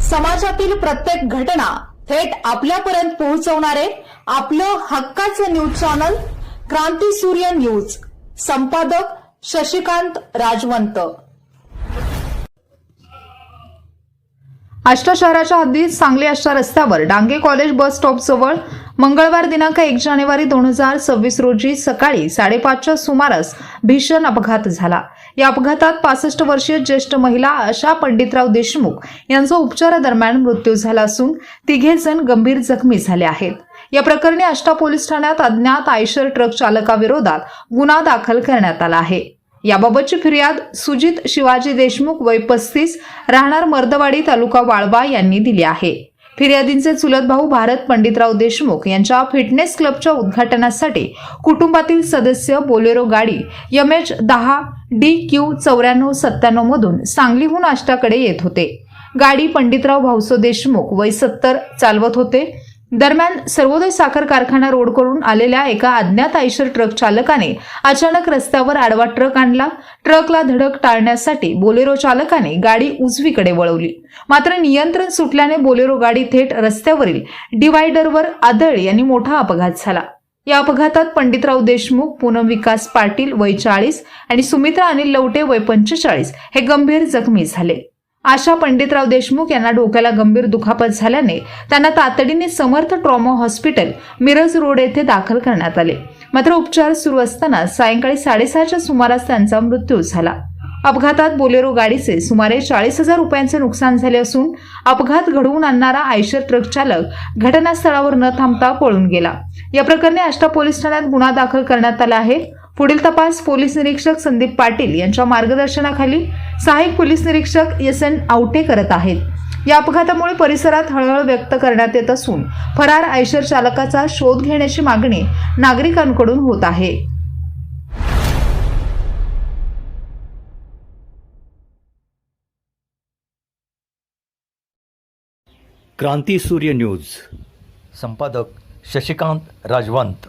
समाजातील प्रत्येक घटना थेट आपल्यापर्यंत पोहोचवणारे आपलं हक्काचं न्यूज चॅनल क्रांती सूर्य न्यूज. संपादक शशिकांत राजवंत. आष्टा शहराच्या हद्दीत सांगली आष्टा रस्त्यावर डांगे कॉलेज बस स्टॉप जवळ मंगळवार दिनांक एक जानेवारी दोन हजार सव्वीस रोजी सकाळी साडेपाचच्या सुमारास भीषण अपघात झाला. या अपघातात पासष्ट वर्षीय ज्येष्ठ महिला आशा पंडितराव देशमुख यांचा उपचारादरम्यान मृत्यू झाला असून तिघे जण गंभीर जखमी झाले आहेत. या प्रकरणी आष्टा पोलीस ठाण्यात अज्ञात आयशर ट्रक चालकाविरोधात गुन्हा दाखल करण्यात आला आहे. याबाबतची फिर्याद सुजित शिवाजी देशमुख वय पस्तीस राहणार मर्दवाडी तालुका वाळवा यांनी दिली आहे. फिर्यादींचे चुलत भाऊ भारत पंडितराव देशमुख यांच्या फिटनेस क्लबच्या उद्घाटनासाठी कुटुंबातील सदस्य बोलेरो गाडी यम एच दहा डी क्यू चौऱ्याण्णव सत्त्याण्णव मधून सांगलीहून आष्टाकडे येत होते. गाडी पंडितराव भाऊसो देशमुख वय सत्तर चालवत होते. दरम्यान सर्वोदय साखर कारखाना रोड करून आलेल्या एका अज्ञात आयशर ट्रक चालकाने अचानक रस्त्यावर आडवा ट्रक आणला. ट्रकला धडक टाळण्यासाठी बोलेरो चालकाने गाडी उजवीकडे वळवली. मात्र नियंत्रण सुटल्याने बोलेरो गाडी थेट रस्त्यावरील डिवायडरवर आदळ यांनी मोठा अपघात झाला. या अपघातात पंडितराव देशमुख पूनम विकास पाटील वय चाळीस आणि सुमित्रा अनिल लवटे वय पंचेचाळीस हे गंभीर जखमी झाले. आशा पंडितराव देशमुख यांना डोक्याला गंभीर दुखापत झाल्याने त्यांना तातडीने Samarth trauma hospital Miraj road येथे दाखल करण्यात आले. मात्र उपचार सुरू असताना सायंकाळी साडेसहाच्या सुमारास त्यांचा मृत्यू झाला. अपघातात बोलेरो गाडीचे सुमारे चाळीस हजार रुपयांचे नुकसान झाले असून अपघात घडवून आणणारा आयशर ट्रक चालक घटनास्थळावर न थांबता पळून गेला. या प्रकरणी आष्टा पोलीस ठाण्यात गुन्हा दाखल करण्यात आला आहे. पुढील तपास पोलीस निरीक्षक संदीप पाटील यांच्या मार्गदर्शनाखाली सहाय्यक पोलीस निरीक्षक एस एन आवटे करत आहेत. या अपघातामुळे परिसरात हळहळ व्यक्त करण्यात येत असून फरार आयशर चालकाचा शोध घेण्याची मागणी नागरिकांकडून होत आहे. क्रांती सूर्य न्यूज. संपादक शशिकांत राजवंत.